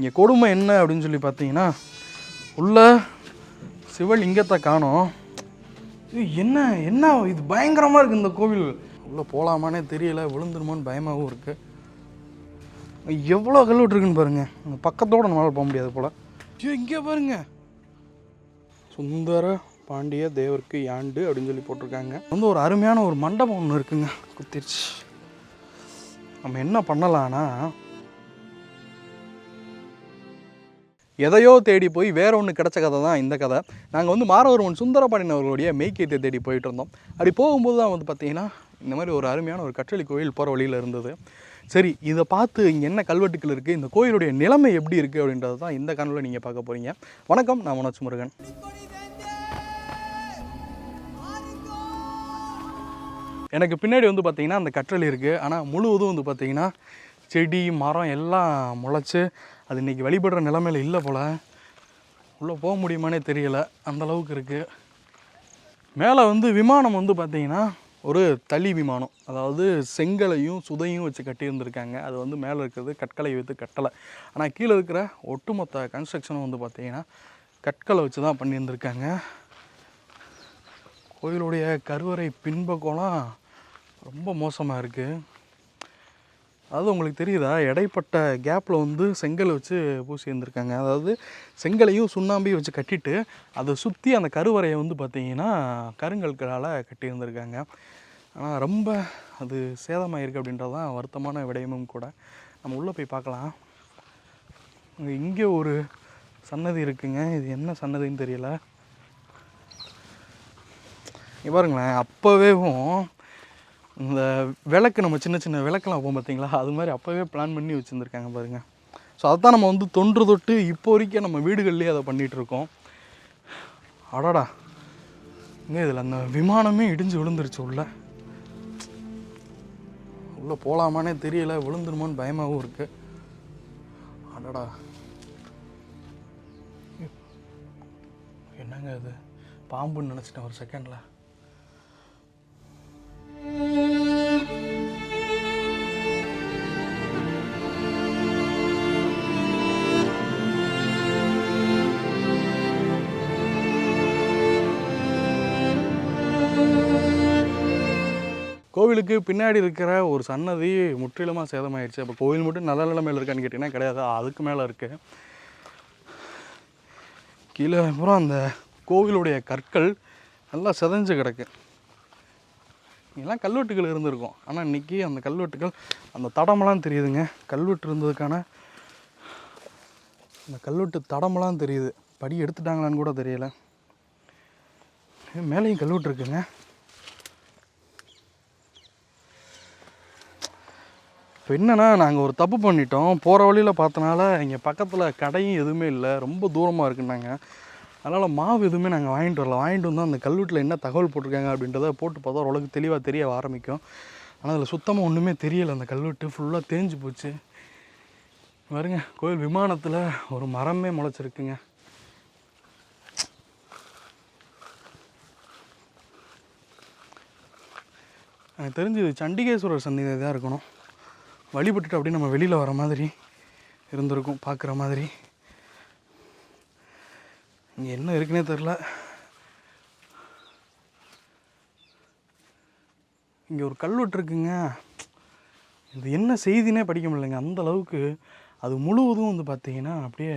இங்கே கொடுமை என்ன அப்படின்னு சொல்லி பார்த்தீங்கன்னா உள்ள சிவலிங்கத்தை காணோம். இது என்ன என்ன இது பயங்கரமாக இருக்குது இந்த கோவில். உள்ளே போகலாமானே தெரியல விழுந்துருமான்னு பயமாகவும் இருக்குது எவ்வளோ கல்வெட்டு இருக்குன்னு பாருங்க. அங்க பக்கத்தோட நம்மளால் போக முடியாது போல். ஐயோ இங்கே பாருங்க. சுந்தர பாண்டிய தேவருக்கு யாண்டு அப்படின்னு சொல்லி போட்டிருக்காங்க. வந்து ஒரு அருமையான ஒரு மண்டபம் ஒன்று இருக்குங்க. குத்திருச்சு. நம்ம என்ன பண்ணலான்னா எதையோ தேடி போய் வேற ஒன்று கிடச்ச கதை தான் இந்த கதை. நாங்கள் வந்து மாறவர்மன் சுந்தரபாண்டியன் அவர்களுடைய மெய்க்கியத்தை தேடி போயிட்டு இருந்தோம். அப்படி போகும்போது தான் வந்து பார்த்தீங்கன்னா இந்த மாதிரி ஒரு அருமையான ஒரு கற்றளி கோயில் போகிற வழியில் இருந்தது. சரி இதை பார்த்து இங்கே என்ன கல்வெட்டுக்கள் இருக்குது இந்த கோயிலுடைய நிலைமை எப்படி இருக்குது அப்படின்றது தான் இந்த கனவில் நீங்கள் பார்க்க போகிறீங்க வணக்கம் நான் மனோஜ் முருகன். எனக்கு பின்னாடி வந்து பார்த்திங்கன்னா அந்த கற்றளி இருக்குது ஆனால் முழுவதும் வந்து பார்த்திங்கன்னா செடி மரம் எல்லாம் முளைச்சி அது இன்றைக்கி வழிபடுற நிலமையில இல்லை போல். உள்ளே போக முடியுமானே தெரியலை. அந்தளவுக்கு இருக்குது மேலே வந்து விமானம் வந்து பார்த்திங்கன்னா ஒரு தளி விமானம். அதாவது செங்கலையும் சுதையும் வச்சு கட்டியிருந்திருக்காங்க. அது வந்து மேலே இருக்கிறது கற்களை வைத்து கட்டலை. ஆனால் கீழே இருக்கிற ஒட்டுமொத்த கன்ஸ்ட்ரக்ஷனும் வந்து பார்த்தீங்கன்னா கற்களை வச்சு தான் பண்ணியிருந்திருக்காங்க. கோயிலுடைய கருவறை பின்பக்கம்லாம் ரொம்ப மோசமாக இருக்குது அதாவது உங்களுக்கு தெரியுதா? இடைப்பட்ட கேப்பில் வந்து செங்கல் வச்சு பூசி இருந்திருக்காங்க அதாவது செங்கலையும் சுண்ணாம்பையும் வச்சு கட்டிட்டு அதை சுற்றி அந்த கருவறையை வந்து பார்த்தீங்கன்னா கருங்கற்களால் கட்டியிருந்திருக்காங்க. ஆனால் ரொம்ப அது சேதமாயிருக்கு அப்படின்றது தான் வருத்தமான விடயமும் கூட. நம்ம உள்ளே போய் பார்க்கலாம். இங்கே ஒரு சன்னதி இருக்குங்க. இது என்ன சன்னதின்னு தெரியல. பாருங்களேன். அப்போவேவும் இந்த விளக்கு நம்ம சின்ன சின்ன விளக்கெல்லாம் வைப்போம் பார்த்தீங்களா அது மாதிரி அப்போவே பிளான் பண்ணி வச்சுருந்துருக்காங்க பாருங்கள் ஸோ அதுதான் நம்ம வந்து தொன்று தொட்டு இப்போ வரைக்கும் நம்ம வீடுகள்லேயே அதை பண்ணிகிட்டு இருக்கோம். இங்கே இதில் அந்த விமானமே இடிஞ்சு விழுந்துருச்சு உள்ள. உள்ளே போகலாமானே தெரியல. விழுந்துருமோன்னு பயமாகவும் இருக்குது அடடா. என்னங்க இது? பாம்புன்னு நினச்சிட்டேன் ஒரு செகண்டில் கோவிலுக்கு பின்னாடி இருக்கிற ஒரு சன்னதி முற்றிலுமாக சேதமாயிடுச்சு அப்போ கோவில் மட்டும் நல்ல நிலைமையில் இருக்கான்னு கேட்டிங்கன்னா கிடையாது. அதுக்கு மேலே இருக்குது கீழே அப்புறம் அந்த கோவிலுடைய கற்கள் நல்லா செதஞ்சு கிடக்கு. இதெல்லாம் கல்வெட்டுகள் இருந்திருக்கும். ஆனால் இன்றைக்கி அந்த கல்வெட்டுகள் அந்த தடமெல்லாம் தெரியுதுங்க. கல்வெட்டு இருந்ததுக்கான அந்த கல்வெட்டு தடமெல்லாம் தெரியுது. படி எடுத்துட்டாங்களான்னு கூட தெரியலை. மேலேயும் கல்வெட்டு இருக்குங்க. இப்போ என்னென்னா நாங்கள் ஒரு தப்பு பண்ணிட்டோம். போகிற வழியில் பார்த்தனால இங்கே பக்கத்தில் கடையும் எதுவுமே இல்லை. ரொம்ப தூரமாக இருக்குன்னாங்க. அதனால் மாவு எதுவுமே நாங்கள் வாங்கிட்டு வரல. வாங்கிட்டு வந்தால் அந்த கல்வெட்டில் என்ன தகவல் போட்டிருக்காங்க அப்படின்றத போட்டு பார்த்தா ஓரளவுக்கு தெளிவாக தெரிய ஆரம்பிக்கும். ஆனால் அதில் சுத்தமாக ஒன்றுமே தெரியலை. அந்த கல்வெட்டு ஃபுல்லாக தேஞ்சு போச்சு. வருங்க கோயில் விமானத்தில் ஒரு மரமே முளைச்சிருக்குங்க. எனக்கு தெரிஞ்சு சண்டிகேஸ்வரர் சந்நிதி தான் இருக்கணும். வழிபட்டுட்டு அப்படியே நம்ம வெளியில் வர மாதிரி இருந்திருக்கும் பார்க்குற மாதிரி. இங்கே என்ன இருக்குன்னே தெரில இங்கே ஒரு கல்வெட்டு இருக்குங்க. இது என்ன செய்தினே படிக்க முடியலைங்க. அந்த அளவுக்கு அது முழுவதும் வந்து பார்த்தீங்கன்னா அப்படியே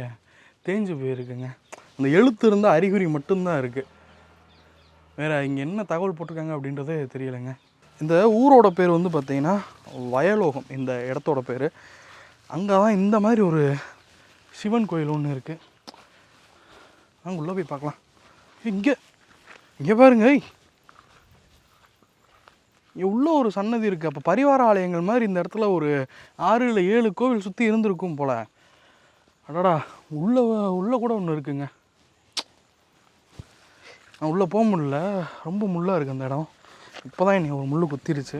தேஞ்சு போயிருக்குங்க. அந்த எழுத்து இருந்தால் அறிகுறி மட்டும்தான் இருக்குது வேறு இங்கே என்ன தகவல் போட்டிருக்காங்க அப்படின்றதே தெரியலைங்க. இந்த ஊரோட பேர் வந்து பார்த்திங்கன்னா வயலோகம் இந்த இடத்தோட பேர். அங்கே தான் இந்த மாதிரி ஒரு சிவன் கோயில் ஒன்று இருக்குது அங்கே உள்ளே போய் பார்க்கலாம். இங்கே இங்கே பாருங்க இங்கே உள்ளே ஒரு சன்னதி இருக்குது அப்போ பரிவார ஆலயங்கள் மாதிரி இந்த இடத்துல ஒரு ஆறு இல்லை ஏழு கோவில் சுற்றி இருந்திருக்கும் போல். அடடா உள்ளே உள்ளே கூட ஒன்று இருக்குங்க. நான் உள்ளே போக முடில ரொம்ப முள்ளாக இருக்குது அந்த இடம். இப்போ தான் என்னை ஒரு முள் குத்திருச்சு.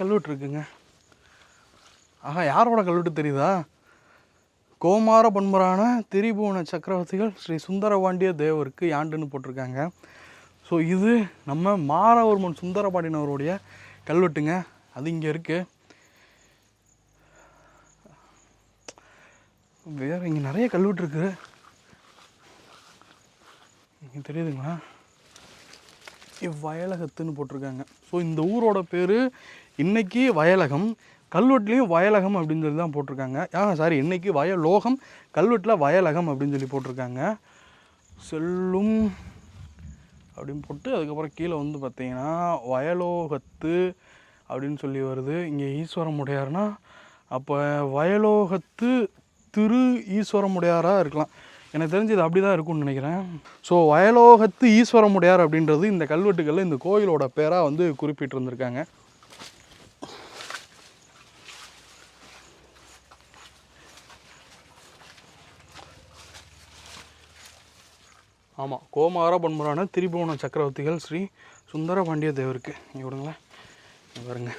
கல்வெட்டு இருக்குங்க ஆஹா யாரோட கல்வெட்டு தெரியுதா? கோமார பன்மரான திரிபுவன சக்கரவர்த்திகள் ஸ்ரீ சுந்தரபாண்டிய தேவருக்கு யாண்டுன்னு போட்டிருக்காங்க. ஸோ இது நம்ம மாரவர்மன் சுந்தரபாண்டியனவருடைய கல்வெட்டுங்க. அது இங்கே இருக்குது வேறு இங்கே நிறைய கல்வெட்டு இருக்குது இங்கே தெரியுதுங்களா? வயலகத்துன்னு போட்டிருக்காங்க. ஸோ இந்த ஊரோட பேர் இன்றைக்கி வயலகம் கல்வெட்டுலேயும் வயலகம் அப்படின்னு சொல்லி தான் போட்டிருக்காங்க. ஆ சாரி இன்றைக்கி வயலோகம் கல்வெட்டில் வயலகம் அப்படின்னு சொல்லி போட்டிருக்காங்க. செல்லும் அப்படின்னு போட்டு அதுக்கப்புறம் கீழே வந்து பார்த்திங்கன்னா வயலோகத்து அப்படின்னு சொல்லி வருது. இங்கே ஈஸ்வரமுடையார்னா அப்போ வயலோகத்து திரு ஈஸ்வரமுடையாராக இருக்கலாம். எனக்கு தெரிஞ்சு இது அப்படி தான் இருக்கும்னு நினைக்கிறேன். ஸோ வயலோகத்து ஈஸ்வரமுடையார் அப்படின்றது இந்த கல்வெட்டுகளில் இந்த கோயிலோட பேராக வந்து குறிப்பிட்டிருந்திருக்காங்க. ஆமாம் கோமார பன்முறான திரிபுவன சக்கரவர்த்திகள் ஸ்ரீ சுந்தர பாண்டிய தேவருக்கு. இவருங்களேன் பாருங்க.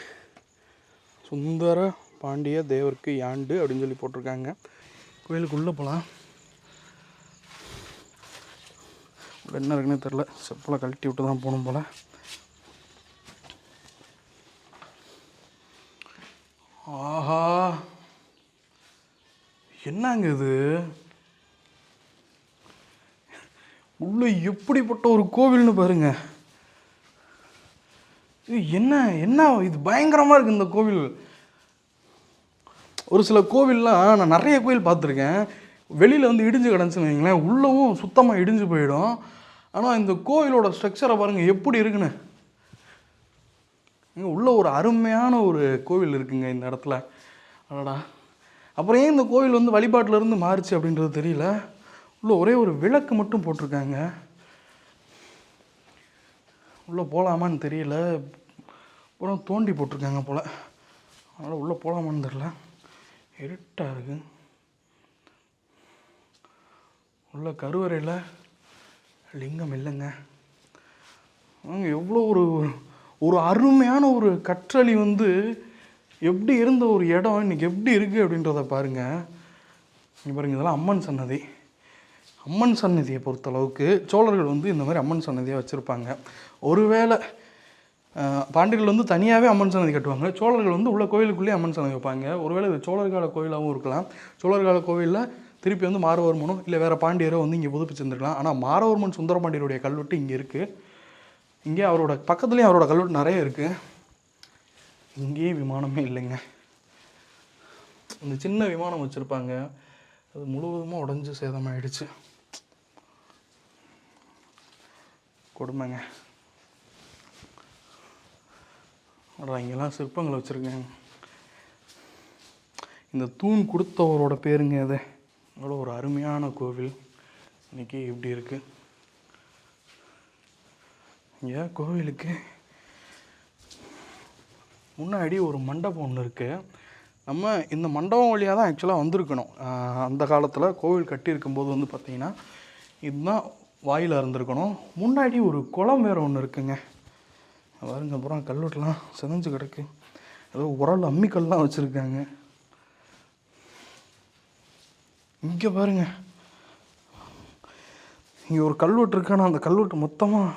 சுந்தர பாண்டிய தேவருக்கு யாண்டு அப்படின்னு சொல்லி போட்டிருக்காங்க. கோயிலுக்குள்ளே போகலாம் என்ன இருக்குன்னு தெரில செப்பலை கழட்டி விட்டு தான் போகணும் போல். ஆஹா. என்னங்க இது? உள்ளே எப்படிப்பட்ட ஒரு கோவில்னு பாருங்க. இது என்ன என்ன இது பயங்கரமாக இருக்குது இந்த கோவில். ஒரு சில கோவில்லாம் நான் நிறைய கோவில் பார்த்துருக்கேன். வெளியில் வந்து இடிஞ்சு கிடந்துச்சுன்னு வைங்களேன் உள்ளவும் சுத்தமாக இடிஞ்சு போயிடும். ஆனால் இந்த கோவிலோட ஸ்ட்ரக்சரை பாருங்கள் எப்படி இருக்குன்னு. இங்கே உள்ள ஒரு அருமையான ஒரு கோவில் இருக்குங்க இந்த இடத்துல. அடடா. அப்புறம் ஏன் இந்த கோவில் வந்து வழிபாட்டிலேருந்து மாறுச்சு அப்படின்றது தெரியல. உள்ளே ஒரே ஒரு விளக்கு மட்டும் போட்டிருக்காங்க. உள்ளே போகலாமான்னு தெரியல. அப்புறம் தோண்டி போட்டிருக்காங்க போல். அதனால் உள்ளே போகலாமான்னு தெரில இருட்டாக இருக்கு. உள்ள கருவறையில் லிங்கம் இல்லைங்க. அங்க எவ்வளோ ஒரு ஒரு அருமையான ஒரு கற்றளி வந்து எப்படி இருந்த ஒரு இடம் இன்னைக்கு எப்படி இருக்குது அப்படின்றத பாருங்கள் இங்கே பாருங்கள் இதெல்லாம் அம்மன் சன்னதி. அம்மன் சன்னதியை பொறுத்தளவுக்கு சோழர்கள் வந்து இந்த மாதிரி அம்மன் சன்னதியாக வச்சுருப்பாங்க. ஒருவேளை பாண்டியர்கள் வந்து தனியாகவே அம்மன் சன்னதி கட்டுவாங்க. சோழர்கள் வந்து உள்ள கோயிலுக்குள்ளேயே அம்மன் சன்னதி வைப்பாங்க. ஒருவேளை இது சோழர்கால கோயிலாகவும் இருக்கலாம். சோழர்கால கோவிலில் திருப்பி வந்து மாரவர்மனோ இல்லை வேறு பாண்டியரோ வந்து இங்கே புதுப்பிச்சிருந்துருக்கலாம் ஆனால் மாரவர்மன் சுந்தரபாண்டியருடைய கல்வெட்டு இங்கே இருக்குது இங்கே அவரோட பக்கத்துலேயும் அவரோட கல்வெட்டு நிறைய இருக்குது இங்கேயே விமானமே இல்லைங்க. இந்த சின்ன விமானம் வச்சுருப்பாங்க. அது முழுவதுமாக உடஞ்சி சேதமாயிடுச்சு. கொடுமைங்க. இங்கெல்லாம் சிற்பங்களை வச்சுருக்கேங்க இந்த தூண் கொடுத்தவரோட பேருங்க அது அவ்வளோ ஒரு அருமையான கோவில். இன்னைக்கு இப்படி இருக்குது இங்கே கோவிலுக்கு முன்னாடி ஒரு மண்டபம் ஒன்று இருக்குது நம்ம இந்த மண்டபம் வழியாக தான் ஆக்சுவலாக வந்திருக்கணும். அந்த காலத்தில் கோவில் கட்டியிருக்கும்போது வந்து பார்த்திங்கன்னா இதுதான் வாயில் இருந்திருக்கணும் முன்னாடி ஒரு குளம் வேறு ஒன்று இருக்குங்க. பாருங்க அப்புறம் கல்வெட்டுலாம் செதஞ்சு கிடக்கு. ஏதோ உரல் அம்மிக்கல்லாம் வச்சுருக்காங்க. இங்கே பாருங்க. இங்கே ஒரு கல்வெட்டு இருக்கு ஆனால் அந்த கல்வெட்டு மொத்தமாக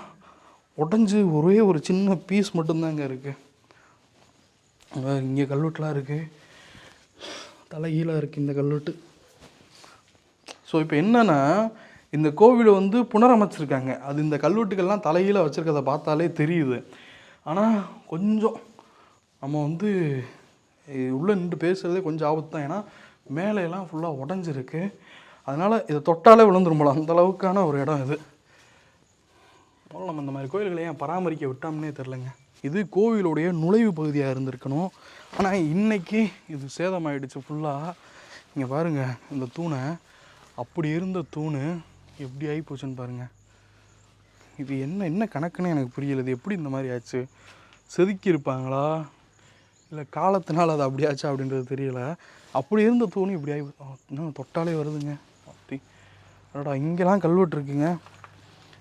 உடஞ்சி ஒரே ஒரு சின்ன பீஸ் மட்டும்தாங்க இருக்குது இங்கே கல்வெட்டுலாம் இருக்குது தலைகீழாக இருக்குது இந்த கல்வெட்டு ஸோ இப்போ என்னென்னா இந்த கோவிலை வந்து புனரமைச்சிருக்காங்க. அது இந்த கல்வெட்டுக்கள்லாம் தலையில் வச்சுருக்கதை பார்த்தாலே தெரியுது. ஆனால் கொஞ்சம் நம்ம வந்து உள்ளே நின்று பேசுகிறதே கொஞ்சம் ஆபத்து தான் ஏன்னா மேலே எல்லாம் ஃபுல்லாக உடஞ்சிருக்கு. அதனால் இதை தொட்டாலே விழுந்துரும் போல. அந்த அளவுக்கான ஒரு இடம் இது. அதனால நம்ம இந்த மாதிரி கோயில்களை ஏன் பராமரிக்க விட்டோம்னே தெரிலங்க. இது கோவிலுடைய நுழைவு பகுதியாக இருந்திருக்கணும். ஆனால் இன்னைக்கு இது சேதமாயிடுச்சு ஃபுல்லாக இங்கே பாருங்க இந்த தூணை. அப்படி இருந்த தூண் எப்படி ஆகி போச்சுன்னு பாருங்கள் இது என்ன என்ன கணக்குன்னு எனக்கு புரியல. இது எப்படி இந்த மாதிரி ஆச்சு? செதுக்கியிருப்பாங்களா? இல்லை காலத்தினால் அது அப்படி ஆச்சா அப்படின்றது தெரியல. அப்படி இருந்த தூண் இப்படி ஆகி இன்னும் தொட்டாலே வருதுங்க. அப்படி. அடடா இங்கெல்லாம் கல்வெட்டு இருக்குங்க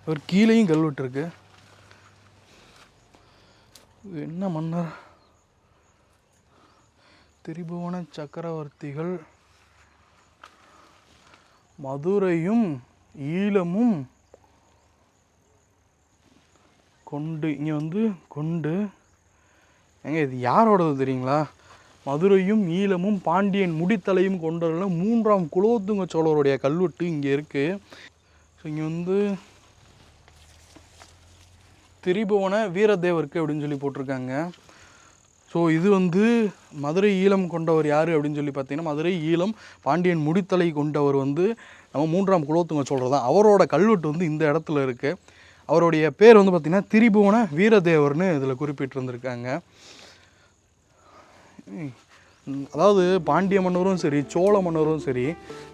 ஒரு கீழேயும் கல்வெட்டு இருக்கு இது என்ன மன்னர்? திரிபுவன சக்கரவர்த்திகள் மதுரையும் ஈழமும் கொண்டு இங்கே வந்து கொண்டு. ஏங்க இது யாரோடது தெரியுங்களா? மதுரையும் ஈழமும் பாண்டியன் முடித்தலையும் கொண்டதுல மூன்றாம் குலோத்துங்க சோழருடைய கல்வெட்டு இங்கே இருக்குது ஸோ இங்கே வந்து திரிபுவன வீரதேவருக்கு அப்படின்னு சொல்லி போட்டிருக்காங்க. ஸோ இது வந்து மதுரை ஈழம் கொண்டவர் யார் அப்படின்னு சொல்லி பார்த்தீங்கன்னா மதுரை ஈழம் பாண்டியன் முடித்தலை கொண்டவர் வந்து நம்ம மூன்றாம் குலோத்துங்க சொல்கிறது தான் அவரோட கல்வெட்டு வந்து இந்த இடத்துல இருக்குது அவருடைய பேர் வந்து பார்த்திங்கன்னா திரிபுவன வீரதேவர்னு இதில் குறிப்பிட்டிருந்திருக்காங்க. அதாவது பாண்டிய மன்னரும் சரி சோழ மன்னரும் சரி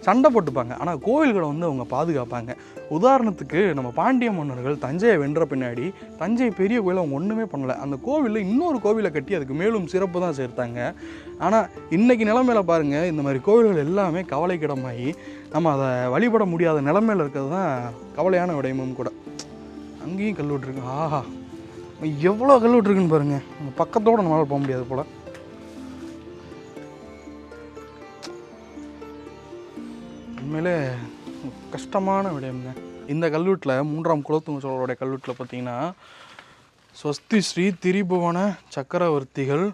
சண்டை போட்டுப்பாங்க. ஆனால் கோவில்களை வந்து அவங்க பாதுகாப்பாங்க. உதாரணத்துக்கு நம்ம பாண்டிய மன்னர்கள் தஞ்சையை வென்ற பின்னாடி தஞ்சை பெரிய கோயிலை அவங்க ஒன்றுமே பண்ணலை. அந்த கோவிலில் இன்னொரு கோவிலை கட்டி அதுக்கு மேலும் சிறப்பு தான் சேர்த்தாங்க. ஆனால் இன்றைக்கி நிலமையில பாருங்கள் இந்த மாதிரி கோவில்கள் எல்லாமே கவலைக்கிடமாகி நம்ம அதை வழிபட முடியாத நிலமையில் இருக்கிறது தான் கவலையான விடயமும் கூட. அங்கேயும் கல்வெட்டு ஆஹா எவ்வளோ கல்வெட்டு இருக்குன்னு பக்கத்தோடு பக்கத்தோட நம்மளால் போக முடியாது போல். உண்மையிலே கஷ்டமான விடயம்ங்க. இந்த கல்வெட்டில் மூன்றாம் குலத்துங்க சோழருடைய கல்வெட்டில் பார்த்தீங்கன்னா ஸ்வஸ்தி ஸ்ரீ திரிபுவன சக்கரவர்த்திகள்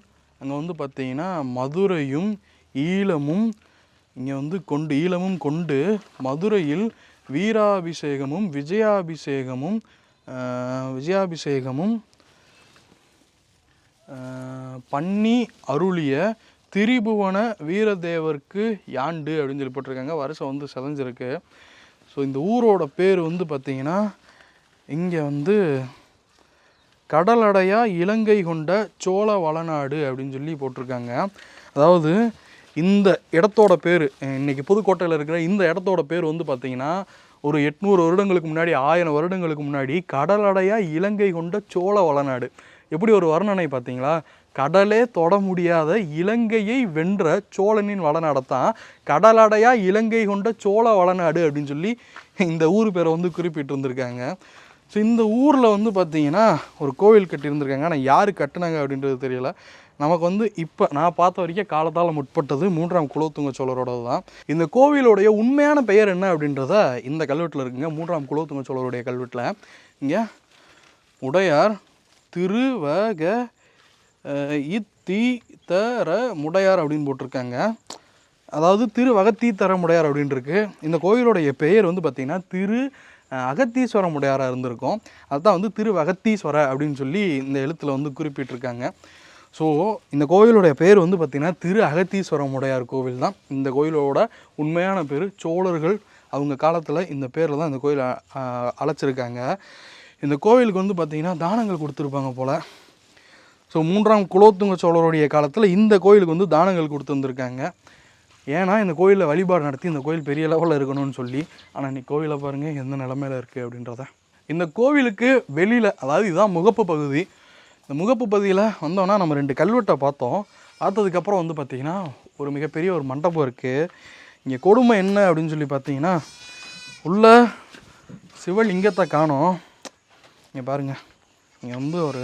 அங்கே வந்து பார்த்தீங்கன்னா மதுரையும் ஈழமும் இங்கே வந்து கொண்டு ஈழமும் கொண்டு மதுரையில் வீராபிஷேகமும் விஜயாபிஷேகமும் விஜயாபிஷேகமும் பன்னி பண்ணி அருளிய திரிபுவன வீரதேவருக்கு யாண்டு அப்படின்னு சொல்லி போட்டிருக்காங்க. வருஷம் வந்து செதஞ்சிருக்கு ஸோ இந்த ஊரோட பேர் வந்து பார்த்தீங்கன்னா இங்கே வந்து கடலடையா இலங்கை கொண்ட சோழ வளநாடு அப்படின்னு சொல்லி போட்டிருக்காங்க. அதாவது இந்த இடத்தோட பேர் இன்றைக்கி புதுக்கோட்டையில் இருக்கிற இந்த இடத்தோட பேர் வந்து பார்த்திங்கன்னா ஒரு எட்நூறு வருடங்களுக்கு முன்னாடி ஆயிரம் வருடங்களுக்கு முன்னாடி கடலடையா இலங்கை கொண்ட சோழ வளநாடு. எப்படி ஒரு வர்ணனை பார்த்தீங்களா கடலே தொட முடியாத இலங்கையை வென்ற சோழனின் வளநாடத்தான் கடலடையா இலங்கை கொண்ட சோழ வளநாடு அப்படின்னு சொல்லி இந்த ஊர் பேரை வந்து குறிப்பிட்டிருந்திருக்காங்க. ஸோ இந்த ஊரில் வந்து பார்த்தீங்கன்னா ஒரு கோவில் கட்டியிருந்திருக்காங்க. ஆனால் யார் கட்டினாங்க அப்படின்றது தெரியல. நமக்கு வந்து இப்போ நான் பார்த்த வரைக்கும் காலத்தால் முற்பட்டது மூன்றாம் குலோத்துங்க சோழரோடது தான். இந்த கோவிலுடைய உண்மையான பெயர் என்ன அப்படின்றத இந்த கல்வெட்டில் இருக்குங்க. மூன்றாம் குலோத்துங்க சோழருடைய கல்வெட்டில். இங்கே உடையார் திருவக இத்தி தர முடையார் அப்படின்னு போட்டிருக்காங்க. அதாவது திரு அகத்தீத்தர முடையார் அப்படின்னு இந்த கோயிலுடைய பெயர் வந்து பார்த்திங்கன்னா திரு அகத்தீஸ்வர முடையாராக இருந்திருக்கும். அதுதான் வந்து திரு அகத்தீஸ்வர அப்படின்னு சொல்லி இந்த எழுத்தில் வந்து குறிப்பிட்டிருக்காங்க. ஸோ இந்த கோவிலுடைய பேர் வந்து பார்த்திங்கன்னா திரு அகத்தீஸ்வர முடையார் கோவில் தான். இந்த கோயிலோட உண்மையான பேர் சோழர்கள் அவங்க காலத்தில் இந்த பேரில் தான் இந்த கோயிலை அழைச்சிருக்காங்க. இந்த கோவிலுக்கு வந்து பார்த்திங்கன்னா தானங்கள் கொடுத்துருப்பாங்க போல். ஸோ மூன்றாம் குலோத்துங்க சோழருடைய காலத்தில் இந்த கோயிலுக்கு வந்து தானங்கள் கொடுத்துருந்துருக்காங்க ஏன்னா இந்த கோயிலில் வழிபாடு நடத்தி இந்த கோயில் பெரிய லெவலில் இருக்கணும்னு சொல்லி ஆனால் இன்னைக்கு கோயிலை பாருங்கள் எந்த நிலமையில இருக்குது அப்படின்றத. இந்த கோவிலுக்கு வெளியில் அதாவது இதுதான் முகப்பு பகுதி. இந்த முகப்பு பகுதியில் வந்தோன்னா நம்ம ரெண்டு கல்வெட்டை பார்த்தோம். பார்த்ததுக்கப்புறம் வந்து பார்த்திங்கன்னா ஒரு மிகப்பெரிய ஒரு மண்டபம் இருக்குது இங்கே கொடுமை என்ன அப்படின்னு சொல்லி பார்த்தீங்கன்னா உள்ள சிவலிங்கத்தை காணோம். இங்கே பாருங்கள் இங்கே வந்து ஒரு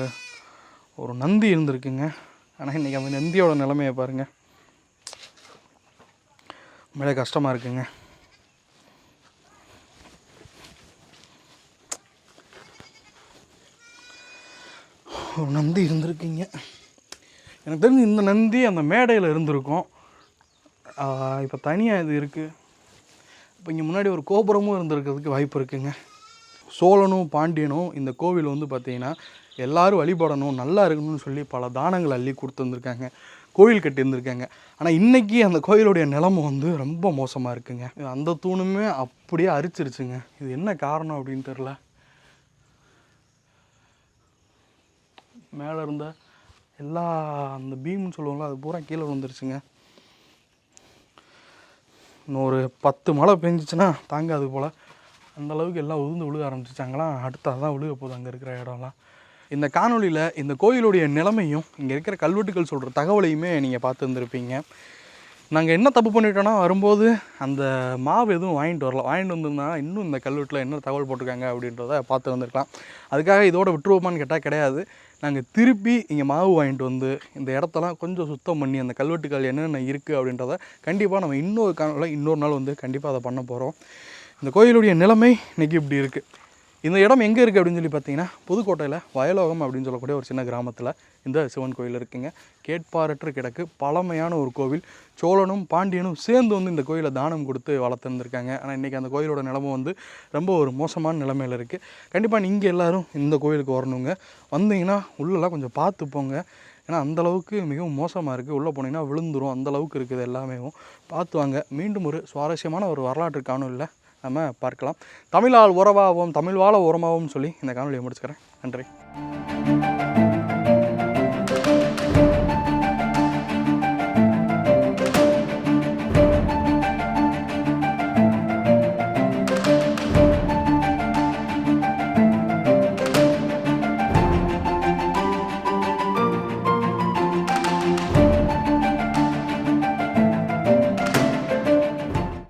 ஒரு நந்தி இருந்திருக்குங்க. ஆனால் இன்றைக்கி அந்த நந்தியோட நிலைமையை பாருங்கள் மேலே கஷ்டமாக இருக்குங்க. ஒரு நந்தி இருந்திருக்குங்க. எனக்கு தெரிஞ்சு இந்த நந்தி அந்த மேடையில் இருந்திருக்கும். இப்போ தனியாக இது இருக்குது இப்போ இங்கே முன்னாடி ஒரு கோபுரமும் இருந்திருக்கிறதுக்கு வாய்ப்பு இருக்குங்க. சோழனும் பாண்டியனும் இந்த கோவில் வந்து பார்த்தீங்கன்னா எல்லாரும் வழிபடணும் நல்லா இருக்கணும்னு சொல்லி பல தானங்கள் அள்ளி கொடுத்துருந்துருக்காங்க கோவில் கட்டியிருந்திருக்காங்க. ஆனால் இன்றைக்கி அந்த கோயிலுடைய நிலமை வந்து ரொம்ப மோசமாக இருக்குங்க. அந்த தூணுமே அப்படியே அரிச்சிருச்சுங்க. இது என்ன காரணம் அப்படின்னு தெரில மேலே இருந்த எல்லா அந்த பீம்னு சொல்லுவாங்களோ அது பூரா கீழே விழுந்துருச்சுங்க. இன்னும் ஒரு பத்து மழை பெஞ்சிச்சுன்னா தாங்காது போல். அந்தளவுக்கு எல்லாம் உதிர்ந்து விழுக ஆரம்பிச்சிச்சாங்களாம் அடுத்து அதான் விழுக போகுது அங்கே இருக்கிற இடம்லாம். இந்த காணொளியில் இந்த கோயிலுடைய நிலைமையும் இங்கே இருக்கிற கல்வெட்டுகள் சொல்கிற தகவலையுமே நீங்கள் பார்த்துருந்துருப்பீங்க நாங்கள் என்ன தப்பு பண்ணிட்டோன்னா வரும்போது அந்த மாவு எதுவும் வாங்கிட்டு வரல. வாங்கிட்டு வந்திருந்தா இன்னும் இந்த கல்வெட்டில் என்ன தகவல் போட்டிருக்காங்க அப்படின்றத பார்த்து வந்திருக்கலாம் அதுக்காக இதோட விட்டுருவோமான்னு கேட்டால் கிடையாது. நாங்கள் திருப்பி இங்கே மாவு வாங்கிட்டு வந்து இந்த இடத்தெல்லாம் கொஞ்சம் சுத்தம் பண்ணி அந்த கல்வெட்டுகள் என்னென்ன இருக்குது அப்படின்றத கண்டிப்பாக நம்ம இன்னொரு காலையில் இன்னொரு நாள் வந்து கண்டிப்பாக அதை பண்ண போகிறோம் இந்த கோயிலுடைய நிலைமை இன்னைக்கு இப்படி இருக்குது இந்த இடம் எங்கே இருக்குது அப்படின்னு சொல்லி பார்த்தீங்கன்னா புதுக்கோட்டையில் வயலோகம் அப்படின்னு சொல்லக்கூடிய ஒரு சின்ன கிராமத்தில் இந்த சிவன் கோயில் இருக்குங்க. கேட்பாரற்று கிடக்கு. பழமையான ஒரு கோவில். சோழனும் பாண்டியனும் சேர்ந்து வந்து இந்த கோயிலை தானம் கொடுத்து வளர்த்துருந்துருக்காங்க. ஆனால் இன்றைக்கி அந்த கோயிலோட நிலைமை வந்து ரொம்ப ஒரு மோசமான நிலமையில் இருக்குது கண்டிப்பாக நீங்கள் எல்லோரும் இந்த கோயிலுக்கு வரணுங்க. வந்தீங்கன்னா உள்ளெல்லாம் கொஞ்சம் பார்த்து போங்க. ஏன்னா அந்த அளவுக்கு மிகவும் மோசமாக இருக்குது உள்ளே போனீங்கன்னா விழுந்துரும். அந்த அளவுக்கு இருக்குது எல்லாமே பார்த்து வாங்க. மீண்டும் ஒரு சுவாரஸ்யமான ஒரு வரலாற்று காணும் இல்லை நம்ம பார்க்கலாம். தமிழால் உறவாகவும் தமிழ் வாழ உரமாகவும் சொல்லி இந்த காணொலியை முடிச்சுக்கிறேன். நன்றி.